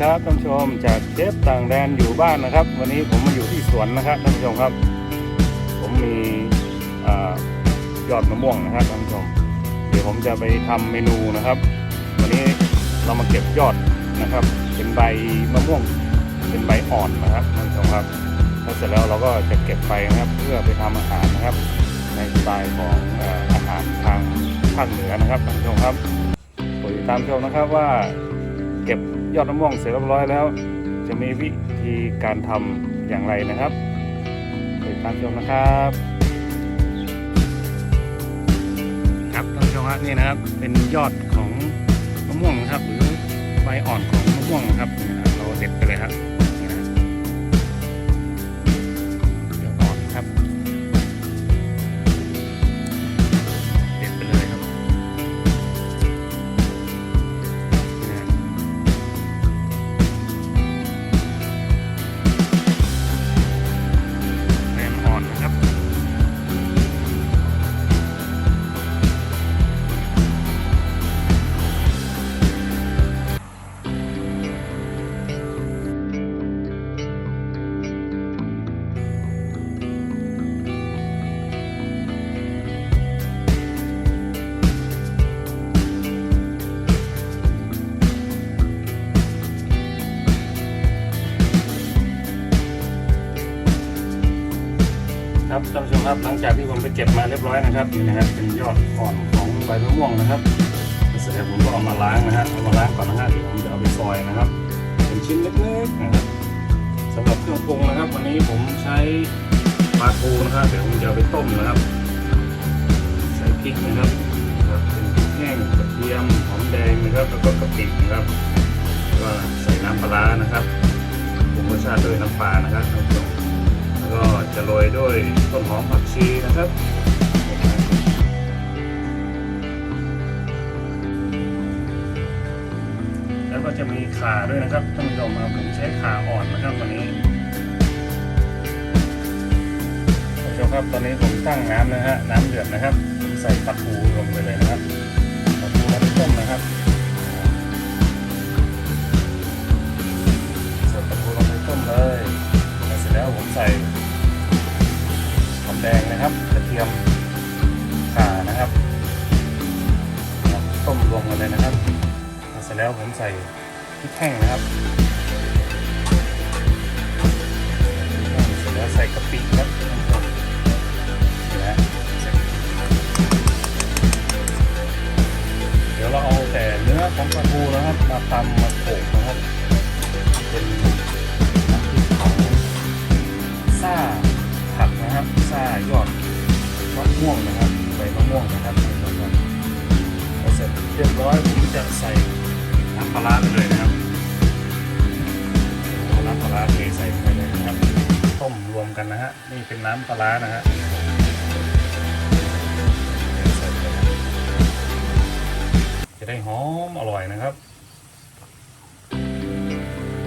ครับท่านผู้ชมจากเชฟต่างแดนอยู่บ้านนะครับ วันนี้ผมมาอยู่ที่สวนนะครับท่านผู้ชมครับ ผมมีอยอดมะม่วงนะครับท่านผู้ชม เดี๋ยวผมจะไปทำเมนูนะครับ วันนี้เรามาเก็บยอดนะครับ เป็นใบมะม่วง เป็นใบอ่อนนะครับท่านผู้ชมครับแล้วเสร็จแล้วเราก็จะเก็บไปนะครับ เพื่อไปทำอาหารนะครับ ในสไตล์ของออาหารทางภาคเหนือนะครับท่านผู้ชมครับติดตามชมนะครับว่าเก็บ ยอดมะม่วงเสร็จเรียบร้อยแล้ว จะมีวิธีการทำอย่างไรนะครับไปติดตามชมนะครับ ครับท่านผู้ชมครับนี่นะครับ เป็นยอดของมะม่วงนะครับ หรือใบอ่อนของมะม่วงนะครับนี่นะครับเราเด็ดไปเลยครับ ครับ หลังจากที่ผมไปเก็บมาเรียบร้อยนะครับนี่นะครับ เป็นยอดอ่อนของใบมะม่วงนะครับเสร็จแล้วผมก็เอามาล้างนะฮะเอามาล้างก่อนนะฮะเดี๋ยวผมจะเอาไปซอยนะครับ เป็นชิ้นเล็กๆนะครับสำหรับเครื่องปรุงนะครับ วันนี้ผมใช้ปลาทูนะครับเดี๋ยวผมจะเอาไปต้มนะครับ ใส่พริกนะครับครับเป็นพริกแห้งกระเทียมหอมแดงนะครับ แล้วก็กะปินะครับก็ใส่น้ำปลานะครับปรุงรสชาติด้วยน้ำปลานะครับท่านผู้ชม โรยด้วยต้นหอมผักชีนะครับแล้วก็จะมีขาด้วยนะครับท่านผู้ชมครับผมใช้ขาอ่อนนะครับวันนี้ท่านผู้ชมครับตอนนี้ผมตั้งน้ำนะฮะน้ำเดือดนะครับ ใส่ปลาทูลงไปเลยนะครับ ร็จแล้วผมใส่พริกแห้งนะครับเสร็จแล้วใส่กะปิครับเดี๋ยวเราเอาแต่เนื้อของปลาทูนะครับมาตำมาโขลกนะครับ เป็นน้ำพริกของซ่าผักนะครับซ่ายอดมะม่วงนะครับใบมะม่วงนะครับเสร็จเรียบร้อยผมจะใส่ น้ำปลาร้าไปเลยนะครับน้ำปลาร้าเทใส่ไปเลยนะครับ ต้มรวมกันนะฮะ นี่เป็นน้ำปลาร้านะฮะจะได้หอมอร่อยนะครับ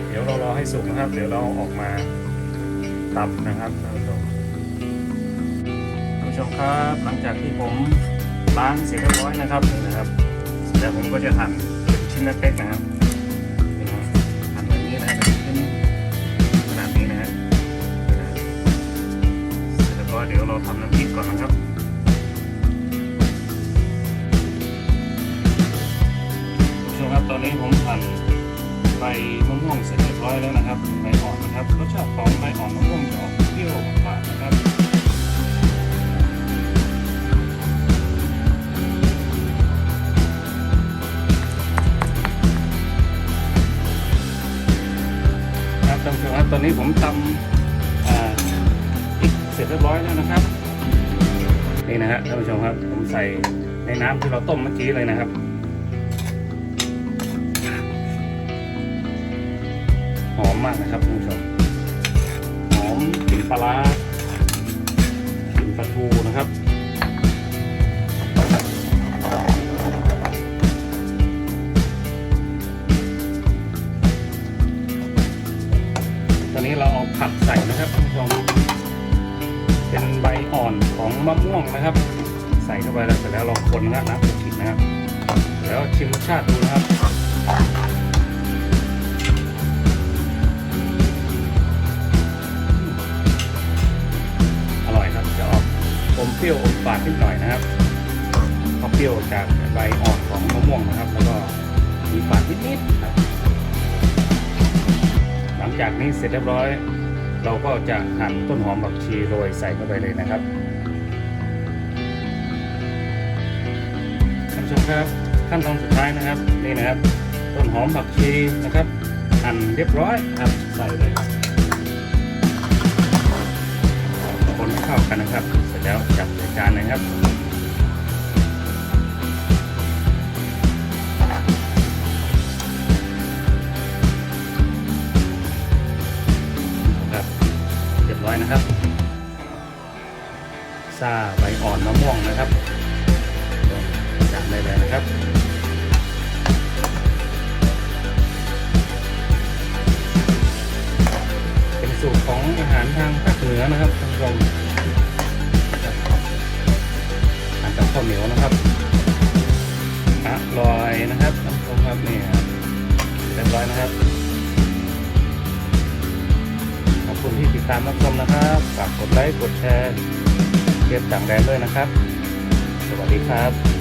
เดี๋ยวเรารอให้สุกนะครับ เดี๋ยวเราออกมาตำนะครับท่านผู้ชมท่านผู้ชมครับ หลังจากที่ผมล้างเสร็จเรียบร้อยนะครับนี่นะครับเสร็จแล้วผมก็จะหั่น ชิ้นเล็กๆนะครับนี่นะหั่นแบบนี้นะเป็นชิ้นขนาดนี้นะแล้วก็เดี๋ยวเราทำน้ำพริกก่อนนะครับผู้ชมครับตอนนี้ผมหั่นใบมะม่วงเสร็จเรียบร้อยแล้วนะครับใบอ่อนนะครับรสชาติของใบอ่อนมะม่วง นผู้ชมครับตอนนี้ผมตำอ่าพริกเสร็จเรียบร้อยแล้วนะครับ นี่นะฮะท่านผู้ชมครับ ผมใส่ในน้ำที่เราต้มเมื่อกี้เลยนะครับหอมมากนะครับท่านผู้ชมหอมกลิ่นปลาร้ากลิ่นปลาทูนะครับ อนนี้เราเอาผักใส่นะครับคุณผู้ชมเป็นใบอ่อนของมะม่วงนะครับ ใส่เข้าไปแล้วเสร็จแล้วเราคนนะนะกินนะครับแล้วชิมรสชาติดูนะครับอร่อยครับจะออกอมเปรี้ยวอมฝาดนิดหน่อยนะครับเพราะเปรี้ยวจากใบอ่อนของมะม่วงนะครับ แล้วก็มีฝาดนิดๆครับ จากนี้เสร็จเรียบร้อย เราก็จะหั่นต้นหอมผักชีโรยใส่เข้าไปเลยนะครับท่านผู้ชมครับขั้นตอนสุดท้ายนะครับนี่นะครับ ต้นหอมผักชีนะครับหั่นเรียบร้อยครับใส่เลยคนให้เข้ากันนะครับ เสร็จแล้วจับใส่จานนะครับ ซาใบอ่อนมะม่วงนะครับจานได้เลยนะครับเป็นสูตรของอาหารทางภาคเหนือนะครับท่านผู้ชมครับทานกับข้าวเหนียวนะครับอร่อยนะครับท่านผู้ชมครับนี่ครับเรียบร้อยนะครับขอบคุณที่ติดตามรับชมนะครับ ฝากกดไลค์ กดแชร์ เกียรต่างแดนด้วยนะครับ สวัสดีครับ